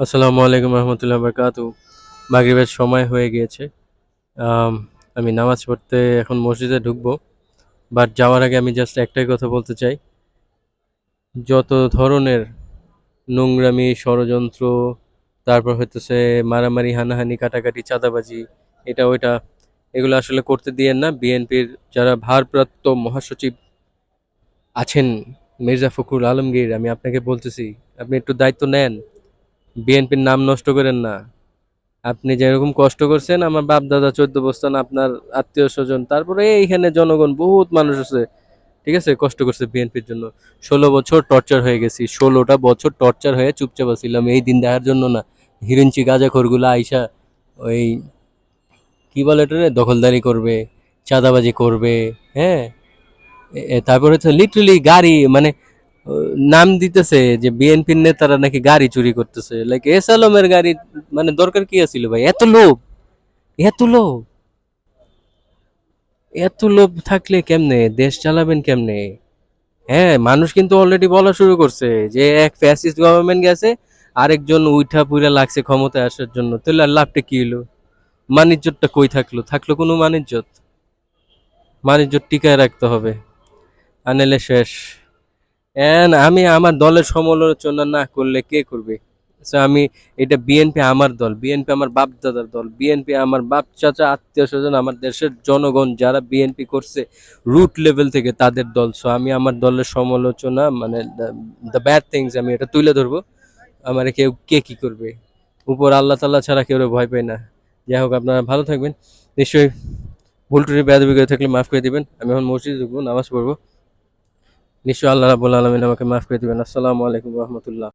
আসসালামু আলাইকুম রহমতুল্লাহ বরকাত মাগরিবের সময় হয়ে গিয়েছে। আমি নামাজ পড়তে এখন মসজিদে ঢুকবো। বাট যাওয়ার আগে আমি জাস্ট একটাই কথা বলতে চাই। যত ধরনের নোংরামি, ষড়যন্ত্র, তারপর হইতেছে মারামারি, হানাহানি, কাটাকাটি, চাঁদাবাজি, এটা, ওইটা, এগুলো আসলে করতে দিয়েন না। বিএনপির যারা ভারপ্রাপ্ত মহাসচিব আছেন, মির্জা ফখরুল আলমগীর, আমি আপনাকে বলতেছি, আপনি একটু দায়িত্ব নেন। বিএনপির নাম নষ্ট করেন না। আপনি যেরকম কষ্ট করছেন, আমার বাপ দাদা চোদ্দ বস্তান আপনার আত্মীয় স্বজন, তারপরে এইখানে জনগণ, বহুত মানুষ আছে, ঠিক আছে, কষ্ট করছে বিএনপির জন্য। ষোলো বছর টর্চার হয়ে গেছি, ষোলোটা বছর টর্চার হয়ে চুপচাপ আছিলাম, এই দিন দেখার জন্য না। হিরঞ্চি গাজাখোরগুলো আইসা ওই কি বলে এটা? দখলদারি করবে, চাঁদাবাজি করবে হ্যাঁ? তারপরে হচ্ছে লিটারালি গাড়ি মানে নাম দিতেছে যে বিএনপির নেতারা নাকি গাড়ি চুরি করতেছে। লাইক এস আলমের গাড়ি মানে দরকার কি আছিল ভাই? এত লোভ। এত লোভ। এত লোভ থাকলে কেমনে? দেশ চালাবেন কেমনে? হ্যাঁ মানুষ কিন্তু অলরেডি বলা শুরু করছে যে এক ফ্যাসিস্ট গভর্নমেন্ট গেছে, আরেকজন উইঠা পুইরা লাগছে ক্ষমতায় আসার জন্য। তাহলে আর লাভটা কি হলো মানিজ্যতটা কই থাকল? থাকল কোনো মানিজ্যত। মানিজ্য টিকায় রাখতে হবে। আনেলে শেষ। এন আমি আমার দলের সমালোচনা না করলে কে করবে? সো আমি এটা বিএনপি আমার দল বিএনপি আমার বাপ দাদার দল বিএনপি আমার বাপ, চাচা, আত্মীয় স্বজন, আমার দেশের জনগণ যারা বিএনপি করছে রুট লেভেল থেকে তাদের দল। সো আমি আমার দলের সমালোচনা মানে দ্য ব্যাড থিংস আমি এটা তুলে ধরবো। আমার কেউ কে কী করবে? উপর আল্লাহ তাল্লাহ ছাড়া কেউ ভয় পায় না। যাই হোক, আপনারা ভালো থাকবেন। নিশ্চয়ই ভুল টুটি করে থাকলে মাফ করে দিবেন। আমি এখন মসজিদে ঢুকবো, নামাজ পড়ব। নিশ্চয়ই আল্লাহ রাবুল আলমিন আমাকে মাফ করে দেবেন। আসসালামু আলাইকুম রহমতুল্লাহ।